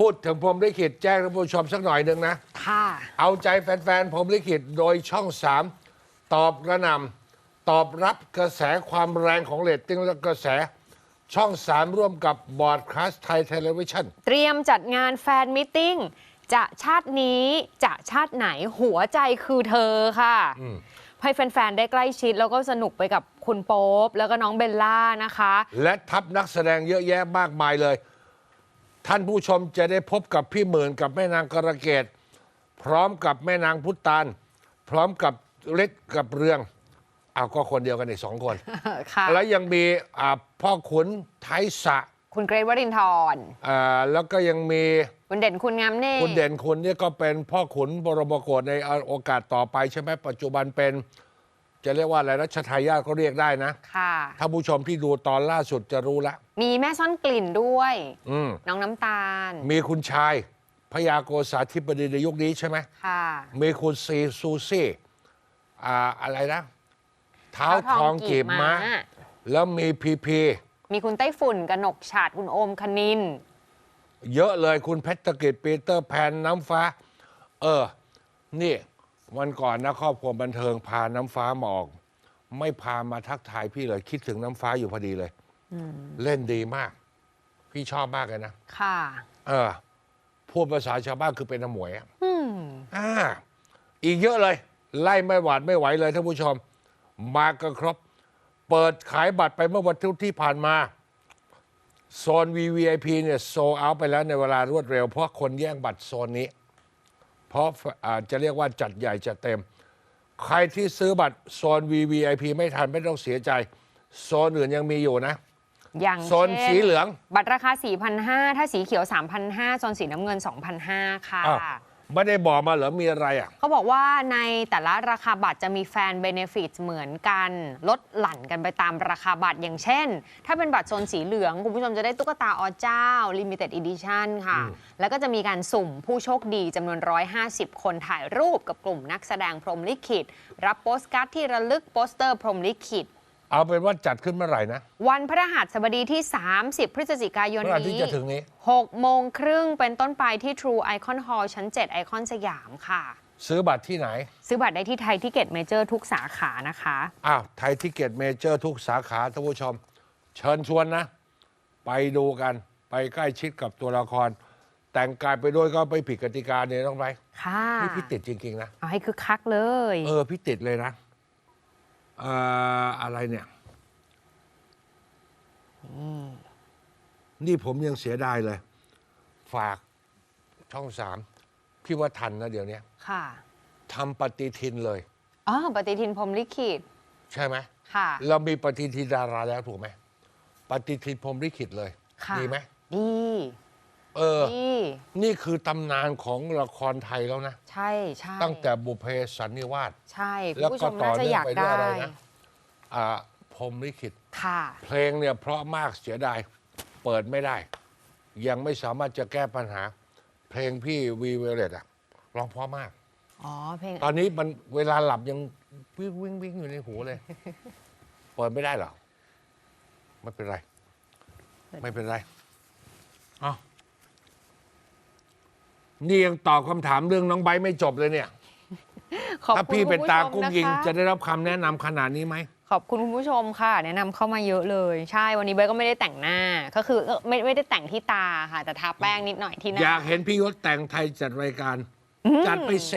พูดถึงผมลิขิตแจ้งท่านผู้ชมสักหน่อยหนึ่งนะ ค่ะ เอาใจแฟนๆผมลิขิตโดยช่องสามตอบกระหนำตอบรับกระแสความแรงของเรตติ้งและกระแส ช่องสามร่วมกับบอร์ดคาสไทยเทเลวิชั่นเตรียมจัดงานแฟนมิทติ้งจะชาตินี้จะชาติไหนหัวใจคือเธอค่ะอืมให้แฟน ๆ ได้ใกล้ชิด แล้วก็สนุกไปกับคุณโป๊ปแล้วก็น้องเบลล่านะคะ และทัพนักแสดงเยอะแยะมากมายเลย ท่านผู้ชมจะได้พบกับพี่หมื่นกับแม่นางกระเกต พร้อมกับแม่นางพุทธานพร้อมกับเล็ดกับเรืองเอาก็คนเดียวกันอีกสองคน ค่ะแล้วยังมีอ่าพ่อขุนไทยสะคุณเกรทวรินทร์อ่าแล้วก็ยังมีคุณเด่นคุณงามเน่คุณเด่นคุณเนี่ยก็เป็นพ่อขุนบรมโกศในโอกาสต่อไปใช่ไหมปัจจุบันเป็น จะเรียกว่าอะไรรัชทายาทก็เรียกได้นะค่ะ ถ้าผู้ชมที่ดูตอนล่าสุดจะรู้ละ มีแม่ซ่อนกลิ่นด้วย อืมน้องน้ำตาล มีคุณชายพยาโกษาธิบดีในยุคนี้ใช่ไหมค่ะ มีคุณซีซูซี่อ่าอะไรนะ เท้าเท้าทองกีบม้า แล้วมีพีพี มีคุณไต้ฝุ่นกนกฉาดคุณโอมคณิน เยอะเลยคุณเพชรกิจปีเตอร์แพนน้ำฟ้า เออ นี่ วันก่อนนะครอบครัวบันเทิงพาน้ำฟ้ามาออก ไม่พามาทักทายพี่เลยคิดถึงน้ำฟ้าอยู่พอดีเลยเล่นดีมาก พี่ชอบมากเลยนะค่ะ เออพูดภาษาชาวบ้านคือเป็นน้ำหมวยอะอืมอ่าอีกเยอะเลย ไล่ไม่หวาดไม่ไหวเลยท่านผู้ชม มากันครบ เปิดขายบัตรไปเมื่อวันที่ที่ผ่านมาโซน VVIP เนี่ยโซเอาไปแล้วในเวลารวดเร็ว เพราะคนแย่งบัตรโซนนี้ เพราะอาจะเรียกว่าจัดใหญ่จัดเต็ม ใครที่ซื้อบัตรโซน VVIP ไม่ทันไม่ต้องเสียใจ โซนอื่นยังมีอยู่นะ อย่างโซนช่สีเหลือง บัตรราคา 4,500 ถ้าสีเขียว 3,500โซนสีน้ำเงิน 2,500 ค่ะอ้าว ไม่ได้บอกมาเหรอมีอะไรอะ เขาบอกว่าในแต่ละราคาบัตรจะมีแฟนเบเนฟิตเหมือนกัน ลดหลั่นกันไปตามราคาบัตรอย่างเช่น ถ้าเป็นบัตรโซนสีเหลือง คุณผู้ชมจะได้ตุ๊กตาอเจ้า Limited Edition ค่ะ แล้วก็จะมีการสุ่มผู้โชคดีจำนวน 150 คนถ่ายรูปกับกลุ่มนักแสดงพรหมลิขิต รับโปสการ์ดที่ระลึกโปสเตอร์พรหมลิขิต เอาเป็นว่าจัดขึ้นเมื่อไหร่นะ วันพฤหัสบดีที่ 30 พฤศจิกายนเมื่อไหร่ที่นี้จะถึงนี้ 6โมงครึ่งเป็นต้นไปที่ True Icon Hall ชั้น 7 ไอคอนสยามค่ะ ซื้อบัตรที่ไหน ซื้อบัตรได้ที่ไทยทิเก็ตเมเจอร์ทุกสาขานะคะ อ้าว ไทยทิเก็ตเมเจอร์ทุกสาขาท่านผู้ชม เชิญชวนนะ ไปดูกัน ไปใกล้ชิดกับตัวละคร แต่งกายไปด้วยก็ไปผิดกติกาเนี่ยต้องไปค่ะ นี่พี่ติดจริง ๆ นะ เอาให้คึกคักเลย เออ พี่ติดเลยนะเอ่ออะไรเนี่ยนี่ผมยังเสียดายเลย ฝากช่องสามพี่ว่าทันนะเดี๋ยวนี้ค่ะทำปฏิทินเลยอ๋อปฏิทินพรหมลิขิต ใช่ไหมค่ะ เรามีปฏิทินดาราแล้วถูกไหมปฏิทินพรหมลิขิตเลยค่ะดีไหมดี เออดีนี่คือตำนานของละครไทยแล้วนะ ใช่ใช่ตั้งแต่บุพเพสันนิวาสใช่แล้วคุณผู้ก็ชมต่อน่าจะเนื่อองยากไปด้วยได้อะไรนะอ่าพรหมลิขิต ค่ะ เพลงเนี่ยเพราะมากเสียดาย เปิดไม่ได้ ยังไม่สามารถจะแก้ปัญหา เพลงพี่วีเวเลตอะร้องเพราะมาก อ๋อเพลงตอนนี้มันเวลาหลับยังวิ่งวิ่งวิ่งอยู่ในหูเลย เปิดไม่ได้เหรอ ไม่เป็นไร ไม่เป็นไร เอ้า นี่ยังตอบคำถามเรื่องน้องไบร์ทไม่จบเลยเนี่ย ขอบถ้าคุณพี่เป็นตาคุณกุ้งผู้ชมยิง นะคะ จะได้รับคำแนะนำขนาดนี้ไหม ขอบคุณคุณผู้ชมค่ะ แนะนำเข้ามาเยอะเลย ใช่วันนี้เบยก็ไม่ได้แต่งหน้าก็คือเอ่อไม่ไม่ได้แต่งที่ตาค่ะ แต่ทาแป้งนิดหน่อยที่หน้าอยากเห็นพี่ยศแต่งไทยจัดรายการ จัดไปเส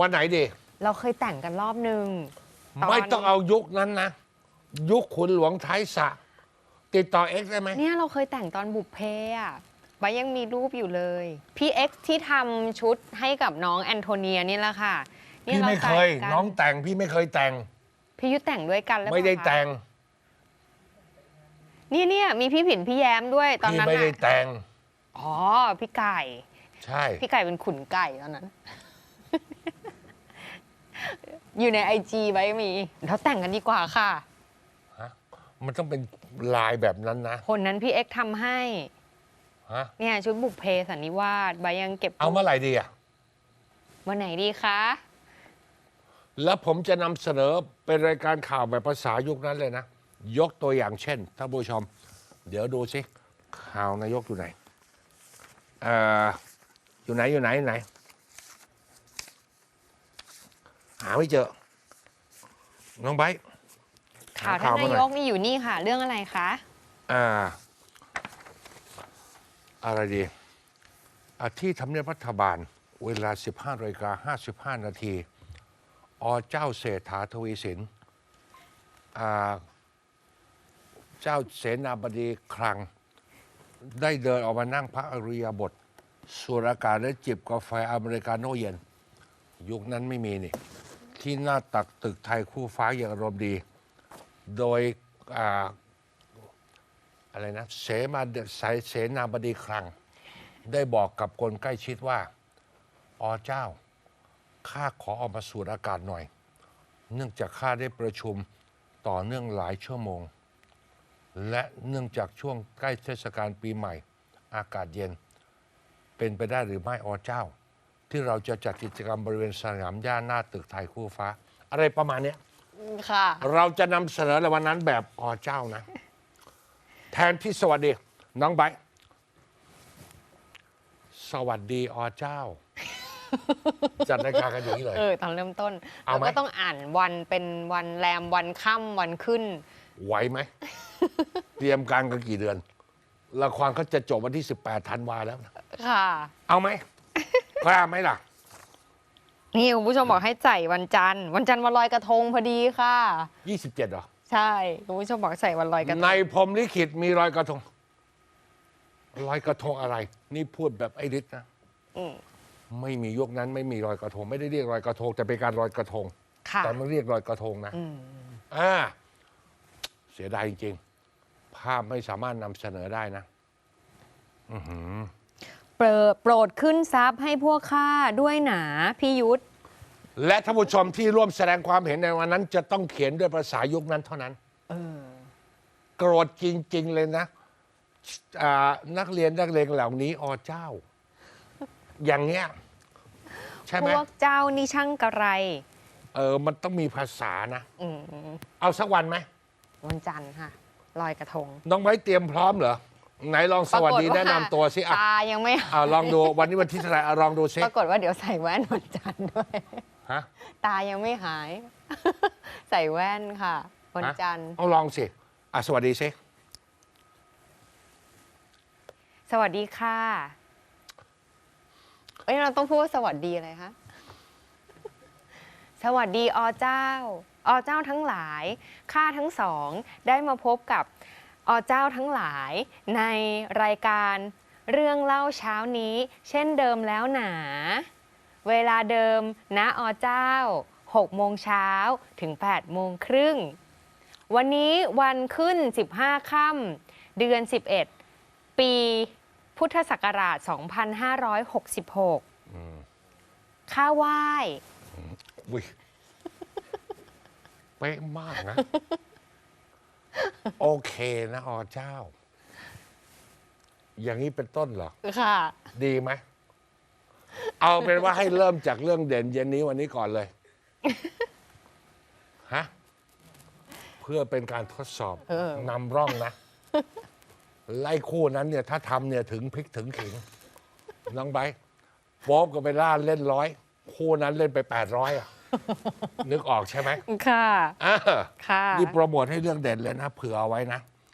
วันไหนดี เราเคยแต่งกันรอบนึงตนไม่ต้องเอายุคนั้นนะ ยุคขุนหลวงไทยสระติดต่อเอ็กซ์ได้ไหมเนี่ยเราเคยแต่งตอนบุพเพอะ ไว้ยังมีรูปอยู่เลย พี่เอ็กซ์ที่ทำชุดให้กับน้องแอนโทเนียนี่แหละค่ะนี่พี่ราไม่เคย ใส่กัน้องแต่งพี่ไม่เคยแต่ง พี่ยุทธแต่งด้วยกันแล้วไม่ได้แต่งนี่เนี่ยมีพี่ผินพี่แย้มด้วยตอนพี่นั้นไม่ได้น่ะแต่ง อ๋อพี่ไก่ ใช่ พี่ไก่เป็นขุนไก่ตอนนั้น อยู่ในไอจีไว้มีเราแต่งกันดีกว่าค่ะ มันต้องเป็นลายแบบนั้นนะ คนนั้นพี่เอ็กซ์ทำให้ ฮะเนี่ยชุดบุกเพสันนิวาสใบยังเก็บเอาเมื่อไหร่ดีอะวันไหนดีคะ แล้วผมจะนำเสนอเป็นรายการข่าวแบบภาษายุคนั้นเลยนะ ยกตัวอย่างเช่นท่านผู้ชม เดี๋ยวดูสิข่าวนายกอยู่ไหนเอ่ออยู่ไหนอยู่ไหนไหน หาไม่เจอ น้องไบร์ทข่าวหาท่านข่าวมาหน่นาอยยกนี่อยู่นี่ค่ะ เรื่องอะไรคะ อ่า อะไรดีที่ทำเนียบรัฐบาล เวลา 15นาฬิกา55 นาที อเจ้าเศรษฐาทวีสินเจ้าเสนาบดีคลัง ได้เดินออกมานั่งพระอริยบทสูดอากาศและจิบกาแฟอเมริกาโน่เย็น ยุคนั้นไม่มีนี่ ที่หน้าตักตึกไทยคู่ฟ้าอย่างอารมณ์ดี โดย อ่าอะไรนะเสมาสายเสนาบดีคลัง ได้บอกกับคนใกล้ชิดว่าอ๋อเจ้าข้าขอออกมาสูดอากาศหน่อย เนื่องจากข้าได้ประชุมต่อเนื่องหลายชั่วโมง และเนื่องจากช่วงใกล้เทศกาลปีใหม่ อากาศเย็น เป็นไปได้หรือไม่อ๋อเจ้า ที่เราจะจัดกิจกรรมบริเวณสนามหญ้าหน้าตึกไทยคู่ฟ้า อะไรประมาณเนี้ยค่ะ เราจะนำเสนอในวันนั้นแบบอเจ้านะ แทนที่สวัสดี น้องไบร์ทสวัสดีอเจ้า จัดรายการกันอย่างนี้เลย เออตอนเริ่มต้นเอาเราไหม ก็ต้องอ่านวันเป็นวันแรมวันค่ำวันขึ้น ไหวไหม เตรียมการกันกี่เดือน ละครเขาจะจบวันที่ 18ธันวาแล้วนะค่ะ เอาไหม กล้าไหมล่ะ นี่คุณผู้ชมบอกให้ใส่วันจันทร์ วันจันทร์วันลอยกระทงพอดีค่ะ 27เหรอ ใช่คุณผู้ชมบอกใส่วันลอยกระทในงพรหมลิขิตมีรอยกระทงรอยกระทงอะไร นี่พูดแบบไอ้ฤทธิ์นะอืมไม่มียุคนั้นไม่มีรอยกระทง ไม่ได้เรียกรอยกระทงแต่เป็นการรอยกระทง ค่ะแต่ไม่เรียกรอยกระทงนะอืมอ่าเสียดายจริงๆภาพไม่สามารถนำเสนอได้นะ อื้อหือ โปรดโปรดขึ้นซับให้พวกข้าด้วยหนาพี่ยุทธ และท่านผู้ชมที่ร่วมแสดงความเห็นในวันนั้น จะต้องเขียนด้วยภาษายุคนั้นเท่านั้นโกรธจริง ๆ เลยนะอ่านักเรียนนักเลงเหล่านี้อเจ้า อย่างเงี้ย ใช่ไหพมวกเจ้านี่ช่างกระไร เออ มันต้องมีภาษานะ อืมเอาสักวันไหม วันจันทร์ค่ะลอยกระทงน้องไว้เตรียมพร้อมเหรอ ไหนลองสวัสดีปรากฏแนะนำตัวสิอะตายังไม่อ่าลองดูวันนี้วันที่เท่าไหร่อะลองดูสิปรากฏว่าเดี๋ยวใส่แว่นวันจันทร์ด้วย ฮะตายังไม่หาย ใส่แว่นค่ะวันจันทร์เอาลองสิอะสวัสดีสิสวัสดีค่ะเอ้ยเราต้องพูดว่าสวัสดีอะไรคะสวัสดีอเจ้าอเจ้าทั้งหลาย ข้าทั้งสองได้มาพบกับอเจ้าทั้งหลาย ในรายการเรื่องเล่าเช้านี้ เช่นเดิมแล้วหนา เวลาเดิมณอเจ้า 6 โมงเช้าถึง 8 โมงครึ่ง วันนี้วันขึ้น 15 ค่ำเดือน 11 ปีพุทธศักราช 2566ค่าไหว้อุ้ยเป๊ะมากนะ โอเคนะอเจ้า อย่างนี้เป็นต้นเหรอ ค่ะ ดีไหม เอาเป็นว่าให้เริ่มจากเรื่องเด่นเย็นนี้วันนี้ก่อนเลยฮะเพื่อเป็นการทดสอบเออ นำร่องนะ ไล่คู่นั้นเนี่ย ถ้าทำเนี่ยถึงพริกถึงขิงน้องไบร์ทโป๊บก็ไปล่าเล่นร้อยคู่นั้นเล่นไปแปดร้อยอะ นึกออกใช่ไหมค่ะ อ่าค่ะ นี่โปรโมทให้เรื่องเด่นเลยนะ เผื่อเอาไว้นะ